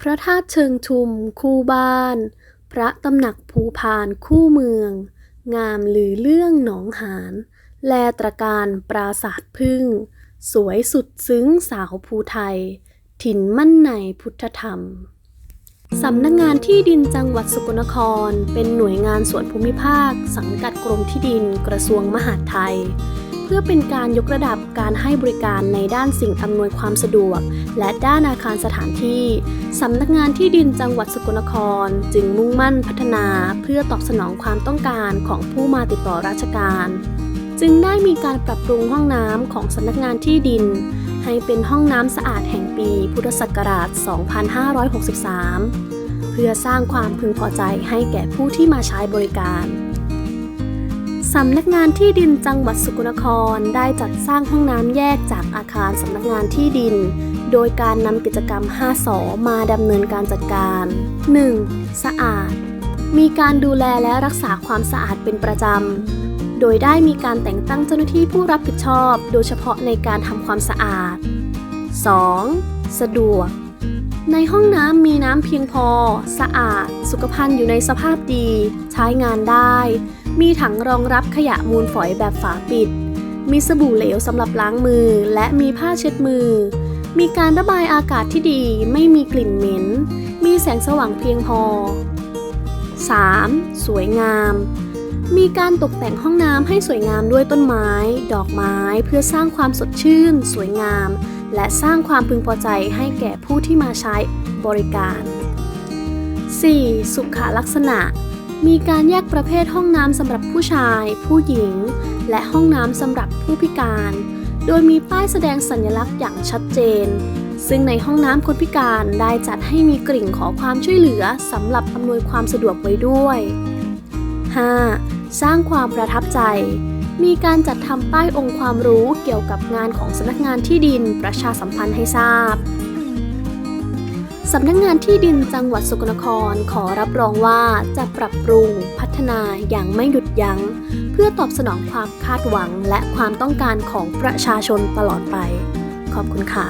พระธาตุเชิงชุม คู่บ้าน พระตำหนักภูพานคู่เมือง งามลือเรื่องหนองหาน แลตระการปราสาทพึ่ง สวยสุดซึ้งสาวภูไทย ถิ่นมั่นในพุทธธรรมสำนักงานที่ดินจังหวัดสกลนคร เป็นหน่วยงานส่วนภูมิภาค สังกัดกรมที่ดินกระทรวงมหาดไทย พื่อเป็นการยกระดับการให้บริการในด้านสิ่งอำนวยความสะดวก และด้านอาคารสถานที่ สำนักงานที่ดินจังหวัดสกลนคร จึงมุ่งมั่นพัฒนาเพื่อตอบสนองความต้องการของผู้มาติดต่อราชการ จึงได้มีการปรับปรุงห้องน้ำของสำนักงานที่ดิน ให้เป็นห้องน้ำสะอาดแห่งปีพุทธศักราช 2563 เพื่อสร้างความพึงพอใจให้แก่ผู้ที่มาใช้บริการ สำนักงานที่ดินจังหวัดสกลนครได้จัดสร้างห้องน้ำแยกจากอาคารสำนักงานที่ดิน โดยการนำกิจกรรม 5สอมาดำเนินการจัดการ 1. สะอาด มีการดูแลและรักษาความสะอาดเป็นประจำ โดยได้มีการแต่งตั้งเจ้าหน้าที่ผู้รับผิดชอบ โดยเฉพาะในการทำความสะอาด 2. สะดวก ในห้องน้ำมีน้ำเพียงพอ สะอาด สุขภัณฑ์อยู่ในสภาพดี ใช้งานได้ มีถังรองรับขยะมูลฝอยแบบฝาปิด มีสบู่เหลวสำหรับล้างมือ และมีผ้าเช็ดมือ มีการระบายอากาศที่ดี ไม่มีกลิ่นเหม็น มีแสงสว่างเพียงพอ 3. สวยงาม มีการตกแต่งห้องน้ำให้สวยงามด้วยต้นไม้ ดอกไม้เพื่อสร้างความสดชื่น สวยงาม และสร้างความพึงพอใจให้แก่ผู้ที่มาใช้บริการ 4. สุขลักษณะ มีการแยกประเภทห้องน้ำสำหรับผู้ชาย ผู้หญิง และห้องน้ำสำหรับผู้พิการ โดยมีป้ายแสดงสัญลักษณ์อย่างชัดเจน ซึ่งในห้องน้ำคนพิการได้จัดให้มีกริ่งขอความช่วยเหลือสำหรับอำนวยความสะดวกไว้ด้วย 5. สร้างความประทับใจ มีการจัดทำป้ายองค์ความรู้เกี่ยวกับงานของสำนักงานที่ดินประชาสัมพันธ์ให้ทราบ สำนักงานที่ดินจังหวัดสกลนครขอรับรองว่าจะปรับปรุงพัฒนาอย่างไม่หยุดยัง้ง เพื่อตอบสนองความคาดหวังและความต้องการของประชาชนตลอดไป ขอบคุณค่ะ